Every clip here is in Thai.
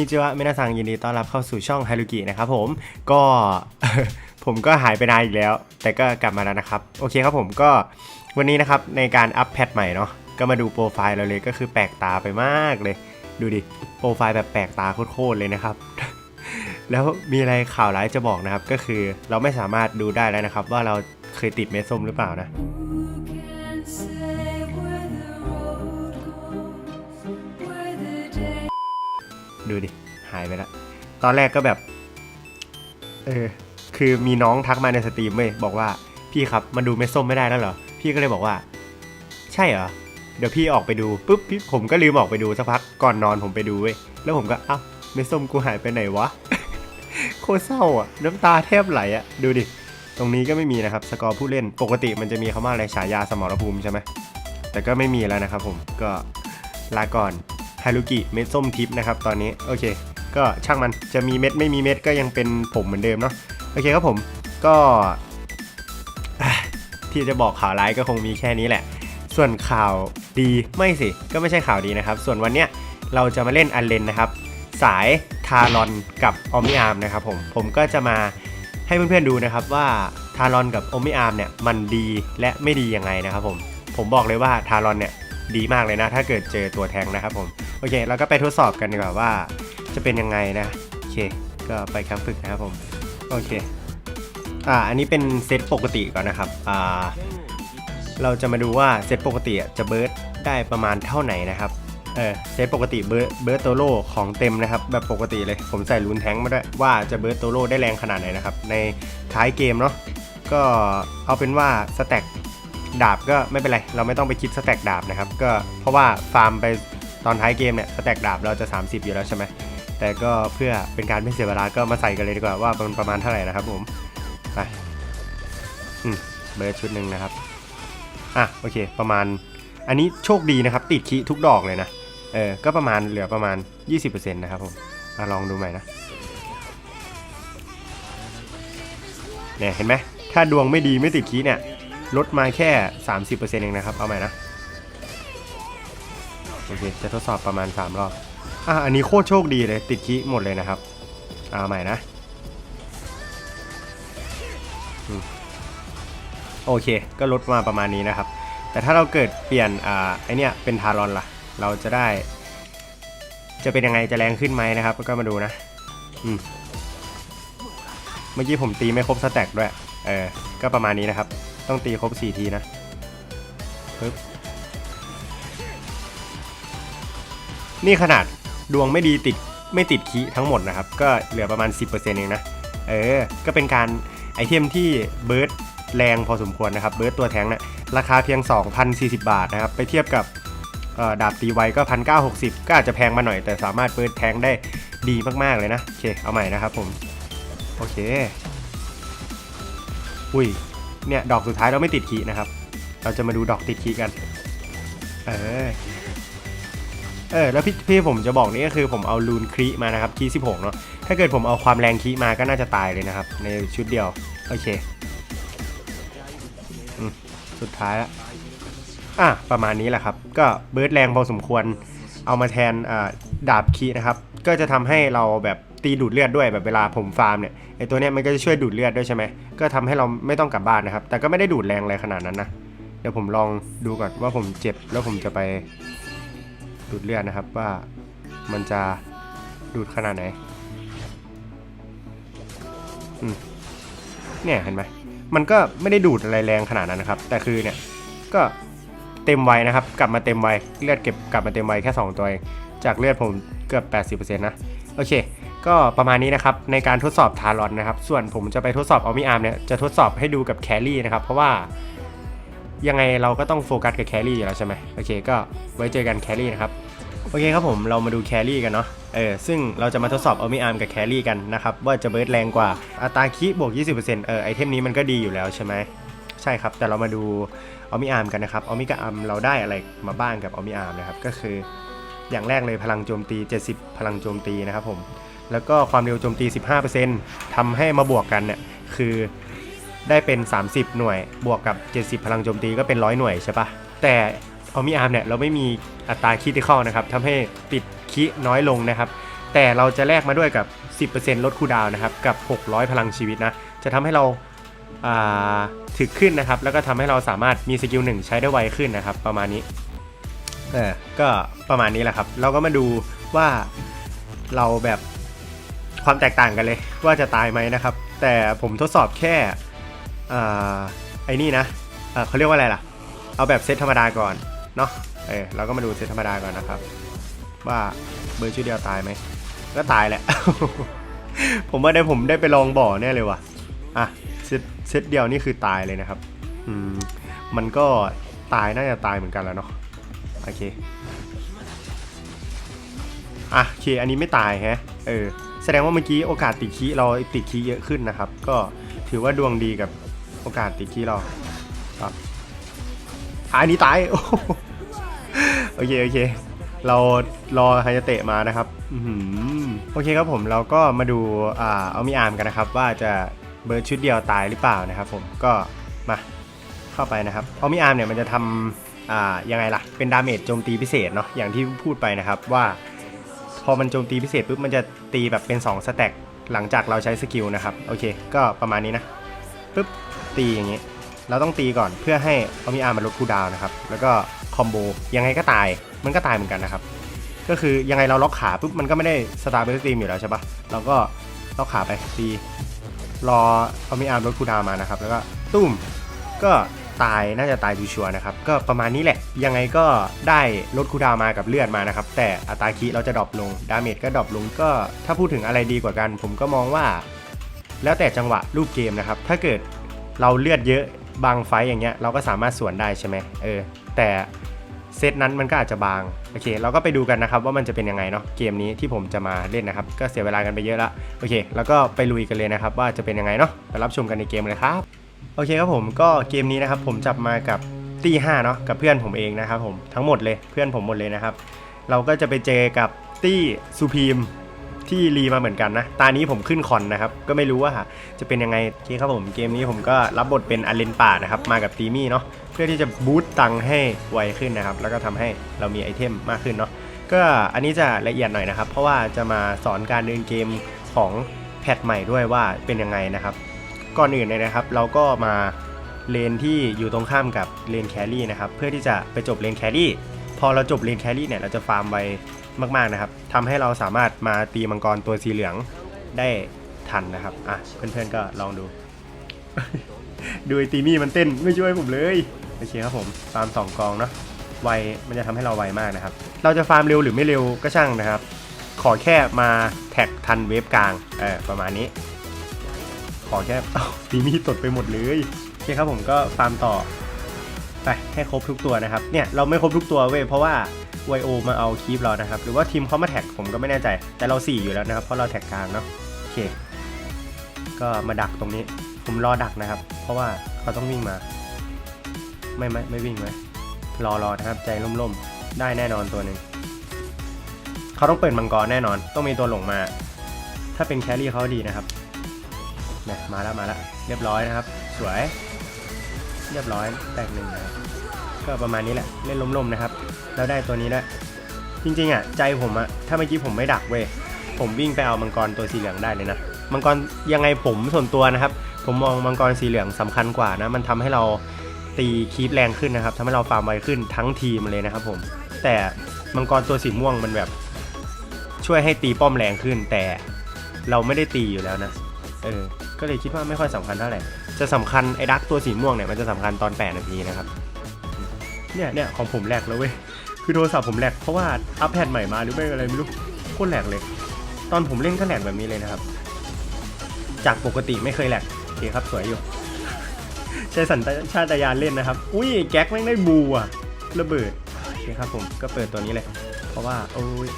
นิจิวะเมนาซังยินดีต้อนรับเข้าสู่ช่องไฮรุกินะครับผมก็ผมก็หายไปนานอีกแล้ว แต่ก็กลับมาแล้วนะครับ โอเคครับผมก็วันนี้นะครับในการอัปแพทใหม่เนาะก็มาดูโปรไฟล์เราเลยก็คือแปลกตาไปมากเลย ดูดิโปรไฟล์แบบแปลกตาโคตรเลยนะครับ แล้วมีอะไรข่าวร้ายจะบอกนะครับ ก็คือเราไม่สามารถดูได้แล้วนะครับ ว่าเราเคยติดเม็ดส้มหรือเปล่านะ ดูดิ หายไปละ ตอนแรกก็แบบ เออ คือมีน้องทักมาในสตรีมเว้ยบอกว่าพี่ครับมาดูเม็ดส้มไม่ได้แล้วเหรอ พี่ก็เลยบอกว่า ใช่เหรอ เดี๋ยวพี่ออกไปดูปุ๊บพี่ผมก็ลืมออกไปดูสักพักก่อนนอนผมไปดูเว้ย แล้วผมก็เอ้าเม็ดส้มกูหายไปไหนวะ โคตรเศร้าอะ น้ำตาแทบไหลอะ ดูดิ ตรงนี้ก็ไม่มีนะครับ สกอร์ผู้เล่น ปกติมันจะมีคำว่าอะไรฉายาสมรภูมิใช่ไหมแต่ก็ไม่มีแล้วนะครับผม ก็ลาก่อน ฮารุกิเม็ดส้มทิพนะครับตอนนี้โอเค ก็ช่างมันจะมีเม็ดไม่มีเม็ดก็ยังเป็นผมเหมือนเดิมเนาะโอเคครับผมก็ที่จะบอกข่าวร้ายก็คงมีแค่นี้แหละ ส่วนข่าวดีไม่สิก็ไม่ใช่ข่าวดีนะครับ ส่วนวันเนี้ยเราจะมาเล่นอันเลนนะครับ สายทารอนกับออมิอาร์มนะครับผมผมก็จะมาให้เพื่อนๆดูนะครับว่าทารอนกับออมิอาร์มเนี่ยมันดีและไม่ดียังไงนะครับผมผมบอกเลยว่าทารอนเนี่ยดีมากเลยนะ ถ้าเกิดเจอตัวแทงนะครับผม โอเค เราก็ไปทดสอบกันดีกว่าว่าจะเป็นยังไงนะ โอเค ก็ไปคมป์ฝึกนะครับผม โอเค อ่า อันนี้เป็นเซตปกติก่อนนะครับ อ่า เราจะมาดูว่าเซตปกติจะเบิร์ดได้ประมาณเท่าไหนนะครับ เออ เซตปกติเบิร์ดเบิร์ดโตโร่ของเต็มนะครับ แบบปกติเลย ผมใส่ลูนแทงค์มาด้วยว่าจะเบิร์ดโตโร่ได้แรงขนาดไหนนะครับ ในท้ายเกมเนาะ ก็เอาเป็นว่าสแต็กดาบก็ไม่เป็นไร เราไม่ต้องไปคิดสแต็กดาบนะครับ ก็เพราะว่าฟาร์มไป ตอนท้ายเกมเนี่ยสแต็กดาบเราจะ 30 อยู่แล้วใช่ไหมแต่ก็เพื่อเป็นการไม่เสียเวลาก็มาใส่กันเลยดีกว่าว่ามันประมาณเท่าไหร่นะครับผมไปอืมเบิร์ชุดหนึ่งนะครับอะโอเค ประมาณ อันนี้โชคดีนะครับ ติดคีทุกดอกเลยนะเออก็ประมาณเหลือประมาณ 20%นะครับผมอลองดูใหม่นะเนี่ยเห็นไหมถ้าดวงไม่ดีไม่ติดคีเนี่ยลดมาแค่ 30%เองนะครับเอาใหม่นะ โอเค จะทดสอบประมาณ 3 รอบ อะ อันนี้โคตรโชคดีเลย ติดคีหมดเลยนะครับเอาใหม่นะ โอเค ก็ลดมาประมาณนี้นะครับ แต่ถ้าเราเกิดเปลี่ยน อ่า ไอเนี้ยเป็นทารอนล่ะ เราจะได้ จะเป็นยังไง จะแรงขึ้นไหมนะครับ ก็มาดูนะ อืม เมื่อกี้ผมตีไม่ครบสแต็กด้วย เออ ก็ประมาณนี้นะครับ ต้องตีครบ 4 ทีนะปึ๊บ นี่ขนาดดวงไม่ดีติดไม่ติดคีทั้งหมดนะครับ ก็เหลือประมาณ 10%เองนะ เออ ก็เป็นการไอเทมที่เบิร์ดแรงพอสมควรนะครับ เบิร์ดตัวแทงนะ่ะราคาเพียง 2,040 บาทนะครับ ไปเทียบกับดาบตีไวก็ 1,960 ก็อาจจะแพงมาหน่อย แต่สามารถเบิร์ดแทงได้ดีมาก ๆ เลยนะ โอเค เอาใหม่นะครับผม โอเค อุ้ย เนี่ย ดอกสุดท้ายเราไม่ติดคีนะครับ เราจะมาดูดอกติดคีกัน เออ เออแล้วพี่พี่ผมจะบอกนี่ก็คือผมเอาลูนครีมานะครับคีย์16เนาะถ้าเกิดผมเอาความแรงคีมาก็น่าจะตายเลยนะครับ ในชุดเดียว โอเคอสุดท้ายละอะประมาณนี้แหละครับ ก็เบิร์ดแรงพอสมควรเอามาแทนดาบคีนะครับ ก็จะทำให้เราแบบตีดูดเลือดด้วยแบบเวลาผมฟาร์มเนี่ยไอตัวเนี้ยมันก็จะช่วยดูดเลือดด้วยใช่ไหมก็ทำให้เราไม่ต้องกลับบ้านนะครับ แต่ก็ไม่ได้ดูดแรงอะไรขนาดนั้นนะเดี๋ยวผมลองดูก่อนว่าผมเจ็บแล้วผมจะไป ดูดเลือดนะครับว่ามันจะดูดขนาดไหนอืมเนี่ยเห็นไหมมันก็ไม่ได้ดูดอะไรแรงขนาดนั้นนะครับ แต่คือเนี่ยก็เต็มไวนะครับ กลับมาเต็มไวเลือดเก็บกลับมาเต็มไวแค่ 2 ตัวเองจากเลือดผมเกือบ 80%นะโอเค ก็ประมาณนี้นะครับในการทดสอบทารอนนะครับ ส่วนผมจะไปทดสอบเออมิอาร์มเนี่ยจะทดสอบให้ดูกับแครี่นะครับ เพราะว่า ยังไงเราก็ต้องโฟกัสกับแครี่อยู่แล้วใช่ไหมโอเคก็ไว้เจอกันแครี่นะครับโอเคครับผมเรามาดูแครี่กันเนาะเออซึ่งเราจะมาทดสอบเออมิอาร์มกับแครี่กันนะครับว่าจะเบิร์ดแรงกว่าอัตราคิบวก 20%เออไอเทมนี้มันก็ดีอยู่แล้วใช่ไหมใช่ครับแต่เรามาดูเออมิอาร์มกันนะครับเออมิกอาร์มเราได้อะไรมาบ้างกับเออมิอาร์มนะครับก็คืออย่างแรกเลยพลังโจมตี 70 พลังโจมตีนะครับผมแล้วก็ความเร็วโจมตี 15%ทำให้มาบวกกันเนี่ยคือ ได้เป็น 30 หน่วย บวกกับ 70 พลังโจมตีก็เป็น 100 หน่วยใช่ปะแต่เออมิอาร์มเนี่ยเราไม่มีอัตราคิติคอลนะครับทำให้ติดคิน้อยลงนะครับ แต่เราจะแลกมาด้วยกับ 10%ลดคูดาวนะครับ กับ 600 พลังชีวิตนะ จะทำให้เราาถึกขึ้นนะครับ แล้วก็ทำให้เราสามารถมีสกิลหนึ่งใช้ได้ไวขึ้นนะครับ ประมาณนี้เออก็ประมาณนี้แหละครับ เราก็มาดูว่าเราแบบความแตกต่างกันเลย ว่าจะตายไหมนะครับ แต่ผมทดสอบแค่ ไอ้นี่นะเขาเรียกว่าอะไรล่ะ เอาแบบเซตธรรมดาก่อนเนาะเออเราก็มาดูเซตธรรมดาก่อนนะครับ ว่าเบอร์ชื่อเดียวตายไหมก็ตายแหละ ผมว่าได้ผมได้ไปลองบ่อแน่เลยว่ะอะเซตเซตเดียวนี่คือตายเลยนะครับอืมมันก็ตายน่าจะตายเหมือนกันแล้วเนาะโอเคอะโอเคอันนี้ไม่ตายแฮะเออแสดงว่าเมื่อกี้โอกาสติดคีเราติดคีเยอะขึ้นนะครับ ก็ถือว่าดวงดีกับ โอกาสติดคีย์เราครับอันนี้ตาย โอเค โอเค เรารอไฮยาเตะมานะครับอโอเคครับผมเราก็มาดูอ่าเอามีอาร์มกันนะครับ ว่าจะเบิร์ดชุดเดียวตายหรือเปล่านะครับ ผมก็มาเข้าไปนะครับเอามีอาร์มเนี่ยมันจะทำอ่ายังไงล่ะ เป็นดาเมจโจมตีพิเศษเนาะอย่างที่พูดไปนะครับว่า พอมันโจมตีพิเศษปุ๊บมันจะตีแบบเป็น2สแต็กหลังจากเราใช้สกิลนะครับ โอเค ก็ประมาณนี้นะปุ๊บ ตีอย่างนี้ เราต้องตีก่อนเพื่อให้เอามีอาร์มันลดคูดาวนะครับ แล้วก็คอมโบยังไงก็ตาย มันก็ตายเหมือนกันนะครับ ก็คือยังไงเราล็อกขาปุ๊บมันก็ไม่ได้สตาร์เบอร์ตีมอยู่แล้วใช่ปะเราก็ล็อกขาไปตีรอเอามีอาร์มลดคูดาวมานะครับ แล้วก็ตุ้มก็ตายน่าจะตายชัวร์นะครับ ก็ประมาณนี้แหละ ยังไงก็ได้ลดคูดาวมากับเลือดมานะครับ แต่อัตราคีเราจะดรอปลง ดาเมจก็ดรอปลง ก็ถ้าพูดถึงอะไรดีกว่ากัน ผมก็มองว่า แล้วแต่จังหวะรูปเกมนะครับ ถ้าเกิด เราเลือดเยอะบางไฟอย่างเงี้ยเราก็สามารถสวนได้ใช่ไหมเออแต่เซตนั้นมันก็อาจจะบางโอเค เราก็ไปดูกันนะครับว่ามันจะเป็นยังไงเนาะเกมนี้ที่ผมจะมาเล่นนะครับ ก็เสียเวลากันไปเยอะละโอเค แล้วก็ไปลุยกันเลยนะครับ ว่าจะเป็นยังไงเนาะไปรับชมกันในเกมเลยครับโอเคครับผมก็เกมนี้นะครับผมจับมากับตีห้าเนาะกับเพื่อนผมเองนะครับผมทั้งหมดเลยเพื่อนผมหมดเลยนะครับ เราก็จะไปเจอกับตี้ซูพีม ที่รีมาเหมือนกันนะ ตานี้ผมขึ้นคอนนะครับ ก็ไม่รู้ว่าจะเป็นยังไงโอเคครับผมเกมนี้ผมก็รับบทเป็นอาเลนป่านะครับ มากับตีมี่เนาะ เพื่อที่จะบูตตังค์ให้ไวขึ้นนะครับ แล้วก็ทำให้เรามีไอเทมมากขึ้นเนาะ ก็อันนี้จะละเอียดหน่อยนะครับ เพราะว่าจะมาสอนการเดินเกมของแพทใหม่ด้วยว่าเป็นยังไงนะครับ ก่อนอื่นเลยนะครับ เราก็มาเลนที่อยู่ตรงข้ามกับเลนแครี่นะครับ เพื่อที่จะไปจบเลนแครี่ พอเราจบเลนแครี่เนี่ย เราจะฟาร์มไว มากๆนะครับทำให้เราสามารถมาตีมังกรตัวสีเหลืองได้ทันนะครับอะเพื่อนๆก็ลองดู ดูไอตีมี่มันเต้นไม่ช่วยผมเลยโอเคครับผมฟาร์มสองกองเนาะไวมันจะทำให้เราไวมากนะครับ เราจะฟาร์มเร็วหรือไม่เร็วก็ช่างนะครับ ขอแค่มาแท็กทันเวฟกลางเออประมาณนี้ ขอแค่ตีมีดตดไปหมดเลยโอเคครับผมก็ฟาร์มต่อไปให้ครบทุกตัวนะครับเนี่ยเราไม่ครบทุกตัวเว้ยเพราะว่า ไวโอมาเอาคีปเรานะครับ หรือว่าทีมเขามาแท็กผมก็ไม่แน่ใจ แต่เรา 4 อยู่แล้วนะครับ เพราะเราแท็กกลางเนาะ โอเค ก็มาดักตรงนี้ ผมรอดักนะครับ เพราะว่าเขาต้องวิ่งมา ไม่ไม่ไม่วิ่งไหมรอรอนะครับ ใจร่มๆ ได้แน่นอนตัวหนึ่ง เขาต้องเปิดมังกรแน่นอน ต้องมีตัวหลงมา ถ้าเป็นแครี่เขาดีนะครับนะมาแล้วมาแล้ว เรียบร้อยนะครับ สวย เรียบร้อย แตกหนึ่งนะครับ ก็ประมาณนี้แหละเล่นล้มๆนะครับ แล้วได้ตัวนี้แล้วจริงๆอะใจผมอะถ้าเมื่อกี้ผมไม่ดักเว้ยผมวิ่งไปเอามังกรตัวสีเหลืองได้เลยนะมังกรยังไงผมส่วนตัวนะครับ ผมมองมังกรสีเหลืองสำคัญกว่านะมันทำให้เราตีคีปแรงขึ้นนะครับทำให้เราฟาร์มไวขึ้นทั้งทีมเลยนะครับผมแต่มังกรตัวสีม่วงมันแบบ ช่วยให้ตีป้อมแรงขึ้น แต่เราไม่ได้ตีอยู่แล้วนะเออก็เลยคิดว่าไม่ค่อยสำคัญเท่าไหร่จะสำคัญไอ้ดักตัวสีม่วงเนี่ยมันจะสำคัญตอน 8 นาทีนะครับ เนี่ยเนี่ยของผมแหลกแล้วเว้ย คือโทรศัพท์ผมแหลกเพราะว่าอัปเดตใหม่มาหรือไม่อะไรไม่รู้โคตรแหลกเลย ตอนผมเล่นก็แหลกแบบนี้เลยนะครับ จากปกติไม่เคยแหลกโอเคครับสวยอยู่ใช้สัญชาตญาณเล่นนะครับ อุ้ยแก๊กแม่งได้บูอะระเบิดโอเคครับผมก็เปิดตัวนี้เลย เพราะว่าโอ้ย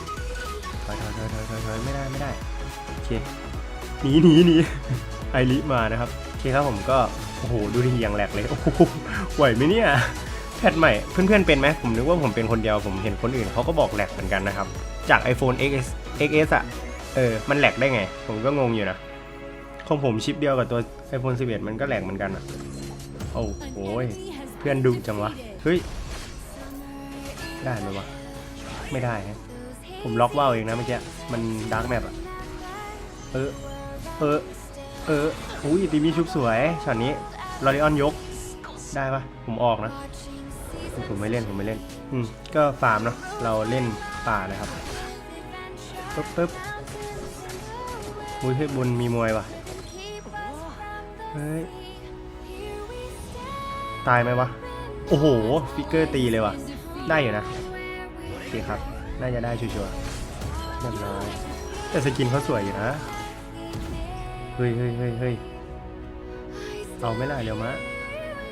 ถอยถอยถอยถอยถอยไม่ได้ไม่ได้โอเคหนีหนีหนีไอริมานะครับโอเคครับผมก็โอ้โหดูดีอย่างแหลกเลยโอ้โหไหวไหมเนี่ย แพทใหม่ เพื่อนๆเป็นไหมผมนึกว่าผมเป็นคนเดียวผมเห็นคนอื่นเขาก็บอกแหลกเหมือนกันนะครับ จาก iPhone XS XS อะเออ มันแหลกได้ไง ผมก็งงอยู่นะของผมชิปเดียวกับตัว iPhone 11 มันก็แหลกเหมือนกันอะโอ้โหเพื่อนดุจังวะ เฮ้ย ได้ไหมวะ ไม่ได้ฮะผมล็อกว่าวเองนะเมื่อกี้ มันดาร์กแมปอะเออ เออ เออ อุ้ยตีมีชุบสวยช็อตนี้ลอริออนยก ได้ปะผมออกนะ ผมไม่เล่นผมไม่เล่น อืมก็ฟาร์มเนาะเราเล่นป่านะครับปึ๊บปึ๊บอุ้ยเฮ้ยบนมีมวยว่ะเฮ้ยตายไหมวะ โอ้โห ฟิกเกอร์ตีเลยว่ะ ได้อยู่นะโอเคครับ น่าจะได้ชัวร์ๆเรียบร้อยแต่สกินเขาสวยอยู่นะ เฮ้ยเฮ้ยเฮ้ยเฮ้ยเอาไม่ได้เรียวมะ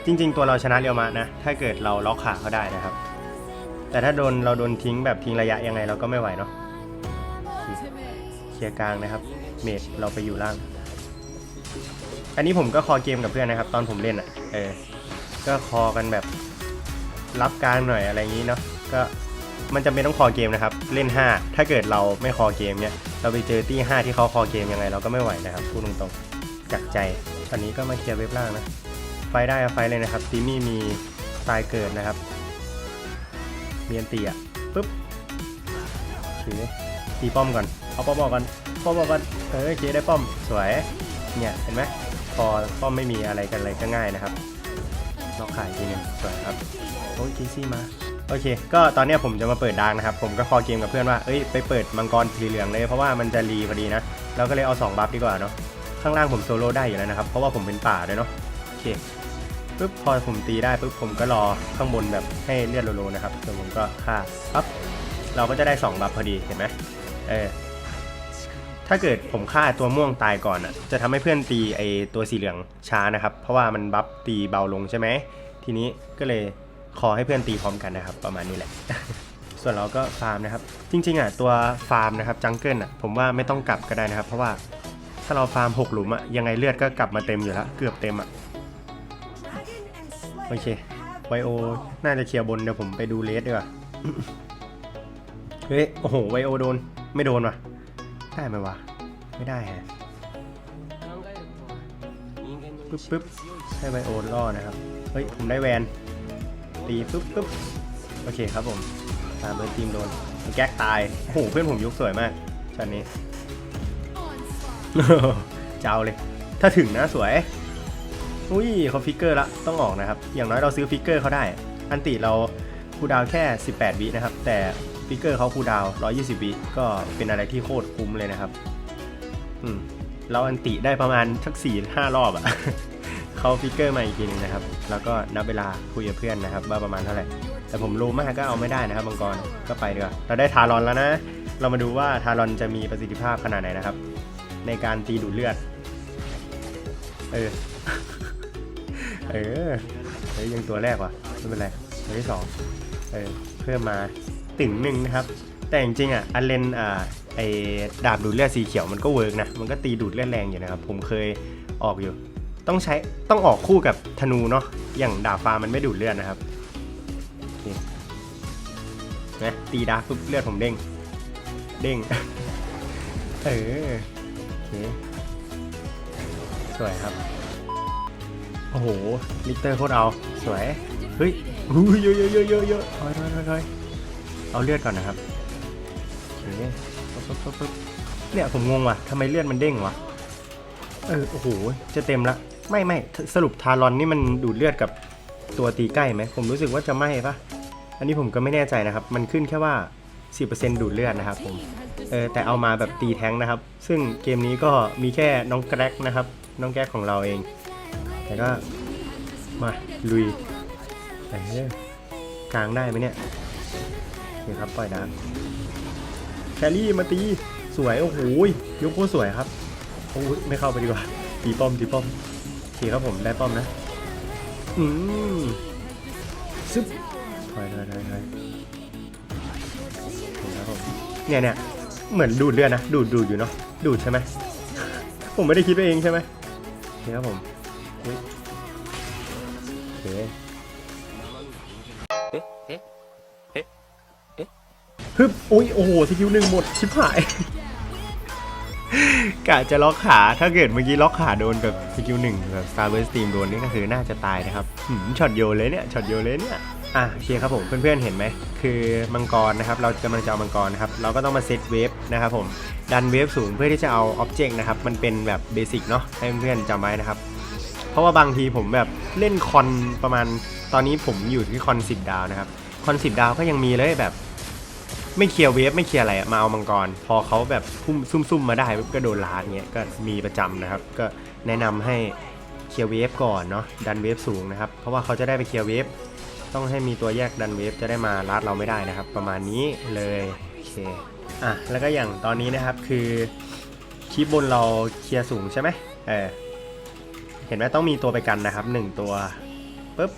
จริง ๆ ตัวเราชนะเรียวมะนะ ถ้าเกิดเราล็อกขาเขาได้นะครับ แต่ถ้าโดนเราโดนทิ้งแบบทิ้งระยะยังไงเราก็ไม่ไหวเนาะเคลียร์กลางนะครับ เมดเราไปอยู่ล่าง อันนี้ผมก็คอเกมกับเพื่อนนะครับ ตอนผมเล่นอะ่ะ เออ ก็คอกันแบบรับกลางหน่อยอะไรอย่างนี้เนาะ ก็มันจำเป็นต้องคอเกมนะครับ เล่น 5 ถ้าเกิดเราไม่คอเกมเนี่ย เราไปเจอตี้5ที่เขาคอเกมยังไงเราก็ไม่ไหวนะครับ พูดตรงๆจากใจ ตอนนี้ก็มาเคลียร์เว็บล่างนะ ไฟได้อะไฟเลยนะครับตีมี่มีตายเกิดนะครับ เมีอันตีอะปุ๊บถือตีป้อมก่อน เอาป้อมออกก่อนป้อมออกก่อนเออเคได้ป้อมสวย เนี่ยเห็นไหมพอป้อมไม่มีอะไรกันเลยก็ง่ายนะครับล็อกขายทีนึงสวยครับโอ้ยคีซี่มาโอเค ก็ตอนนี้ผมจะมาเปิดดังนะครับ ผมก็คอเกมกับเพื่อนว่า เอ้ย ไปเปิดมังกรสีเหลืองเลย เพราะว่ามันจะรีพอดีนะ เราก็เลยเอา2บัฟดีกว่าเนาะ ข้างล่างผมโซโล่ได้อยู่แล้วนะครับ เพราะว่าผมเป็นป่าด้วยเนาะ โอเค ปุ๊บพอผมตีได้ปุ๊บผมก็รอข้างบนแบบให้เลือดโลๆนะครับส่วนผมก็ฆ่าปั๊บเราก็จะได้2บัฟพอดีเห็นไหมเออถ้าเกิดผมฆ่าตัวม่วงตายก่อนอะจะทำให้เพื่อนตีไอตัวสีเหลืองช้านะครับ เพราะว่ามันบัฟตีเบาลงใช่ไหมทีนี้ก็เลยขอให้เพื่อนตีพร้อมกันนะครับ ประมาณนี้แหละ ส่วนเราก็ฟาร์มนะครับ จริงๆอะตัวฟาร์มนะครับจังเกิลอะผมว่าไม่ต้องกลับก็ได้นะครับ เพราะว่าถ้าเราฟาร์มหกหลุมอะยังไงเลือดก็กลับมาเต็มอยู่แล้วเกือบเต็มอะ โอเคไวโอ น่าจะเคลียร์บน เดี๋ยวผมไปดูเลสดีกว่า เฮ้ย โอ้โห ไวโอโดน ไม่โดนว่ะ ได้ไหมวะ ไม่ได้ฮะปึ๊บปึ๊บให้ไวโอล่อนะครับ เฮ้ย ผมได้แวน ตีปึ๊บปึ๊บโอเคครับผม ตามเบอร์ทีมโดน แก๊กตาย โอ้โห เพื่อนผมยุกสวยมากช็อตนี้เจะเอาเลย ถ้าถึงนะสวย อุ้ยเขาฟิกเกอร์ละต้องออกนะครับ อย่างน้อยเราซื้อฟิกเกอร์เขาได้ อันติเราคูดาวแค่ 18 วินะครับ แต่ฟิกเกอร์เขาคูดาว 120 วิก็เป็นอะไรที่โคตรคุ้มเลยนะครับอืมเราอันติได้ประมาณสัก4 5รอบอะเขาฟิกเกอร์มาอีกทีหนึงนะครับ แล้วก็นับเวลาคุยกับเพื่อนนะครับ ว่าประมาณเท่าไหร่ แต่ผมรู้มากก็เอาไม่ได้นะครับมังกรก็ไปดีกว่าเราได้ทารอนแล้วนะ เรามาดูว่าทารอนจะมีประสิทธิภาพขนาดไหนนะครับ ในการตีดูดเลือด เออ เออเฮ้ยยังตัวแรกว่ะไม่เป็นไรตัวที่สองเออเพิ่มมาตึงหนึ่งนะครับ แต่จริงๆอะอันเลนอ่าไอดาบดูดเลือดสีเขียวมันก็เวิร์กนะมันก็ตีดูดเลือดแรงอยู่นะครับ ผมเคยออกอยู่ ต้องใช้ต้องออกคู่กับธนูเนาะอย่างดาบฟ้ามันไม่ดูดเลือดนะครับนะตีดาบปุ๊บเลือดผมเด้งเด้งเออโอเคสวยครับ โอ้โห ลิเตอร์โคตรเอา สวย เฮ้ยเยอะเยอะเยอะเยอะเยอะถอยถอยถอยถอยเอาเลือดก่อนนะครับโอเคปึ๊บปึ๊บปึ๊บปึ๊บเนี่ยผมงงว่ะทำไมเลือดมันเด้งวะ เออ โอ้โห จะเต็มละ ไม่ไม่สรุปทารอนนี่มันดูดเลือดกับตัวตีใกล้ไหม ผมรู้สึกว่าจะไม่ปะอันนี้ผมก็ไม่แน่ใจนะครับ มันขึ้นแค่ว่า 10%ดูดเลือดนะครับผม เออ แต่เอามาแบบตีแท้งนะครับ ซึ่งเกมนี้ก็มีแค่น้องแกร็กนะครับ น้องแกร็กของเราเอง แต่ก็มาลุยเอ้ยกลางได้ไหมเนี่ยโอเคครับปล่อยดาร์กแครี่มาตีสวยโอ้โหยกโคตรสวยครับโอ้ยไม่เข้าไปดีกว่าตีป้อมตีป้อมโอเคครับผมได้ป้อมนะอืมซึบถอยถอยถอยถอยครับผมเนี่ยเนี่ยเหมือนดูดเลือดนะดูดดูดอยู่เนาะดูดใช่ไหมผมไม่ได้คิดไปเองใช่ไหมโอเคครับผม โอเคเอ๊ะเอ๊ะเอ๊ะเอ๊ะฮึบอุ้ยโอ้โหสกิลหนึ่งหมดชิบหาย กะจะล็อกขาถ้าเกิดเมื่อกี้ล็อกขาโดนกับสกิลหนึ่งแบบ Star Burst Steam โดนนี่ก็คือน่าจะตายนะครับหืมช็อตโยเลยเนี่ยช็อตโยเลยเนี่ยอะโอเคครับผมเพื่อนๆเห็นไหมคือมังกรนะครับ เรากำลังจะเอามังกรนะครับเราก็ต้องมาเซตเวฟนะครับผมดันเวฟสูงเพื่อที่จะเอาอ็อบเจกต์นะครับมันเป็นแบบเบสิกเนาะให้เพื่อนๆจำไว้นะครับ ราะว่าบางทีผมแบบเล่นคอนประมาณตอนนี้ผมอยู่ที่คอน10ดาวนะครับ คอน10ดาวก็ยังมีเลยแบบ ไม่เคลียร์เวฟไม่เคลียร์อะไรมาเอามังกร พอเขาแบบพุ่มซุ่มๆมาได้ก็โดนล้าดเงี้ยก็มีประจำนะครับ ก็แนะนำให้เคลียร์เวฟก่อนเนาะดันเวฟสูงนะครับ เพราะว่าเขาจะได้ไปเคลียร์เวฟต้องให้มีตัวแยกดันเวฟจะได้มาลาดเราไม่ได้นะครับ ประมาณนี้เลยโอเคอะแล้วก็อย่างตอนนี้นะครับคือคลิปบนเราเคลียร์สูงใช่ไหมเออ เห็นไหมต้องมีตัวไปกันนะครับหนึ่งตัวปุ๊บ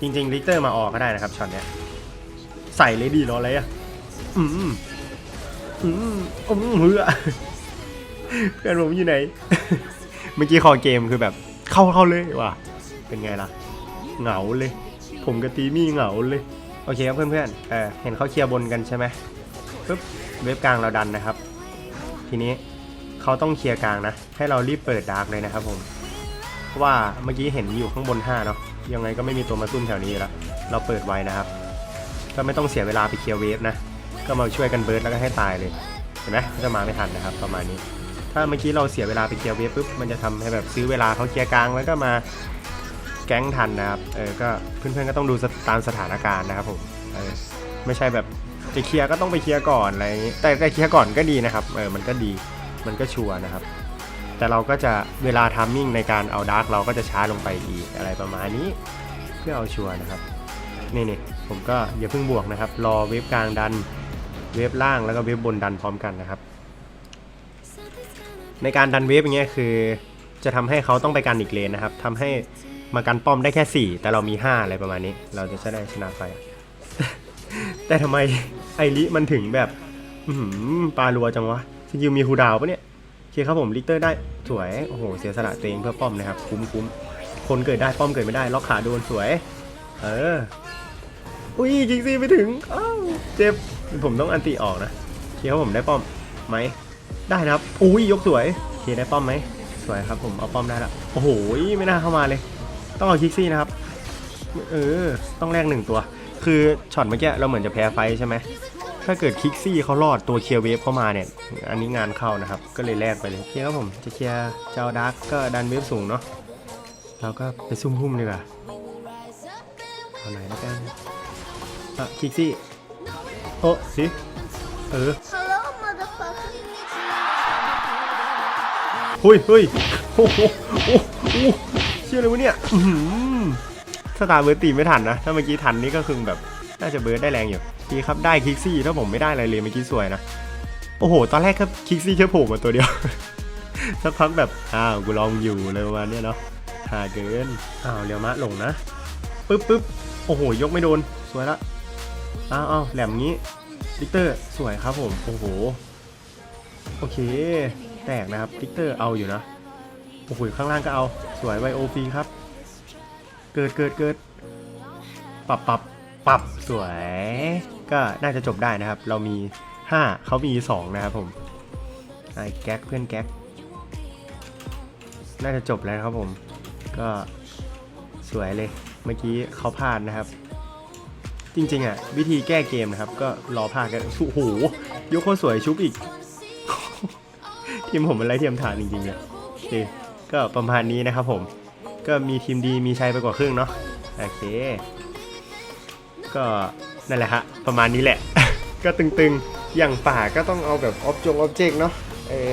จริงๆลิกเตอร์มาออกก็ได้นะครับช็อตเนี้ยใส่เลยดีรออะไรอะอืมอืมอืมเฮือเพื่อนผมอยู่ไหน เมื่อกี้คอเกมคือแบบเข้าเข้าเลยว่ะเป็นไงล่ะ เหงาเลย ผมกับตีมี่เหงาเลย โอเคครับเพื่อนๆเออเห็นเขาเคลียร์บนกันใช่ไหมปุ๊บเว็บกลางเราดันนะครับ ทีนี้เขาต้องเคลียร์กลางนะ ให้เรารีบเปิดดาร์กเลยนะครับผม เพราะว่าเมื่อกี้เห็นอยู่ข้างบน5เนาะยังไงก็ไม่มีตัวมาซุ่มแถวนี้อยู่แล้ว เราเปิดไว้นะครับ ก็ไม่ต้องเสียเวลาไปเคลียร์เวฟนะ ก็มาช่วยกันเบิร์ดแล้วก็ให้ตายเลย เห็นไหมก็จะมาไม่ทันนะครับ ประมาณนี้ ถ้าเมื่อกี้เราเสียเวลาไปเคลียร์เวฟปุ๊บ มันจะทำให้แบบซื้อเวลาเขาเคลียร์กลางแล้วก็มาแก๊งทันนะครับ เออ ก็เพื่อนๆก็ต้องดูตามสถานการณ์นะครับผม เออ ไม่ใช่แบบจะเคลียร์ก็ต้องไปเคลียร์ก่อนอะไรอย่างนี้ แต่แต่เคลียร์ก่อนก็ดีนะครับ เออ มันก็ดี มันก็ชัวร์นะครับ แต่เราก็จะเวลาทามมิ่งในการเอาดาร์กเราก็จะช้าลงไปอีกอะไรประมาณนี้ เพื่อเอาชัวร์นะครับนี่นี่ผมก็อย่าเพิ่งบวกนะครับ รอเวฟกลางดันเวฟล่างแล้วก็เวฟบนดันพร้อมกันนะครับ ในการดันเวฟอย่างเงี้ยคือจะทำให้เขาต้องไปกันอีกเลนนะครับทำให้มากันป้อมได้แค่ 4 แต่เรามี 5 อะไรประมาณนี้ เราจะได้ชนะไป แต่ทำไมไอริมันถึงแบบปลารัวจังวะสกิลมีฮูดาวปะเนี่ย คครับผมลิเตอร์ได้สวยโอ้โหเสียสละตัวเองเพื่อป้อมนะครับ คุ้มคุ้มคนเกิดได้ป้อมเกิดไม่ได้ล็อกขาโดนสวย เอออุ้ยจิงซี่ไม่ถึงอ้าวเจ็บผมต้องอันติออกนะเคครับผมได้ป้อมไหมได้นะครับอุ้ยยกสวยเคได้ป้อมไหมสวยครับผมเอาป้อมได้ละโอ้โหไม่น่าเข้ามาเลย ต้องเอาคิกซี่นะครับเออต้องแลกหนึ่งตัว คือช็อตเมื่อกี้เราเหมือนจะแพ้ไฟใช่ไหม ถ้าเกิดคิกซี่เขารอดตัวเคลียร์เวฟเข้ามาเนี่ย อันนี้งานเข้านะครับ ก็เลยแลกไปเลยเคลียร์ครับผมจะเคลียร์เจ้าดาร์กก็ดันเวฟสูงเนาะเราก็ไปซุ่มพุ่มดีกว่าเอาไหนแล้วกันอะคิกซี่โอ้สิเออ Hello, motherfucker. หุยเฮ้ยโอ้โหโอ้โหเชื่อเลยวะเนี่ยอื้อหือสตาร์เบิร์ดตีไม่ทันนะ ถ้าเมื่อกี้ทันนี่ก็คือแบบ น่าจะเบิร์ดได้แรงอยู่ ดีครับได้คิกซี่ถ้าผมไม่ได้อะไรเลยเมื่อกี้สวยนะ โอ้โห ตอนแรกครับคิกซี่แค่โผล่มาตัวเดียว สักพักแบบ อ้าวกูลองอยู่เลยประมาณนี้เนาะหาเกิน อ้าวเรียวมะหลงนะปึ๊บปึ๊บโอ้โห ยกไม่โดน สวยละ อ้าวอ้าวแหลมงี้ลิกเตอร์สวยครับผม โอ้โห โอเค แตกนะครับลิกเตอร์เอาอยู่นะ โอ้โห ข้างล่างก็เอา สวยไวโอฟีครับ เกิดเกิดเกิดปรับปรับปรับสวย ก็น่าจะจบได้นะครับ เรามี 5 เขามี 2 นะครับผมไอ้แก๊กเพื่อนแก๊ก น่าจะจบแล้วครับผม ก็สวยเลย เมื่อกี้เขาพลาดนะครับ จริงๆอะ วิธีแก้เกมนะครับ ก็รอพลาดกันโอ้โหยกโคตรสวยชุบอีก ทีมผมเป็นไรเทียมทานจริงๆเลยโอเคก็ประมาณนี้นะครับผม ก็มีทีมดีมีชัยไปกว่าครึ่งเนาะโอเค ก็ นั่นแหละฮะ ประมาณนี้แหละ ก็ตึงๆ อย่างป่าก็ต้องเอาแบบออบจงออบเจกเนาะเออ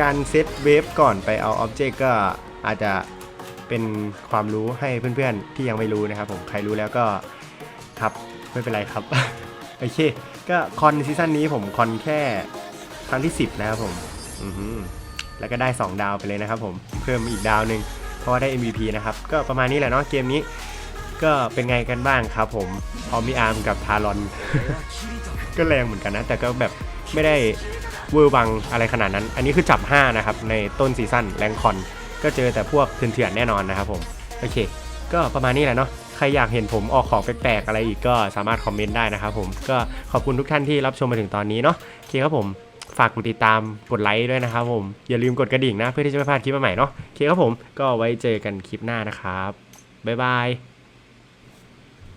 การเซตเวฟก่อนไปเอาออบเจกก็อาจจะเป็นความรู้ให้เพื่อนๆ ที่ยังไม่รู้นะครับผม ใครรู้แล้วก็ครับ ไม่เป็นไรครับ โอเค ก็คอนซีซั่นนี้ผมคอนแค่ครั้งที่ 10 นะครับผมอือแล้วก็ได้ 2 ดาวไปเลยนะครับผม เพิ่มอีกดาวหนึ่งเพราะว่าได้ MVP นะครับ ก็ประมาณนี้แหละเนาะเกมนี้ ก็เป็นไงกันบ้างครับผมออมิอาร์มกับทารอน ก็แรงเหมือนกันนะ แต่ก็แบบไม่ได้เวอร์วังอะไรขนาดนั้น อันนี้คือจับ 5 นะครับ ในต้นซีซั่นแรงคอน ก็เจอแต่พวกเถื่อนๆแน่นอนนะครับผม โอเค ก็ประมาณนี้แหละเนาะใครอยากเห็นผมออกของแปลกๆอะไรอีกก็สามารถคอมเมนต์ได้นะครับผมก็ขอบคุณทุกท่านที่รับชมมาถึงตอนนี้เนาะโอเคครับผมฝากกดติดตามกดไลค์ด้วยนะครับผมอย่าลืมกดกระดิ่งนะ เพื่อที่จะไม่พลาดคลิปใหม่เนาะโอเคครับผมก็ไว้เจอกันคลิปหน้านะครับบ๊ายบาย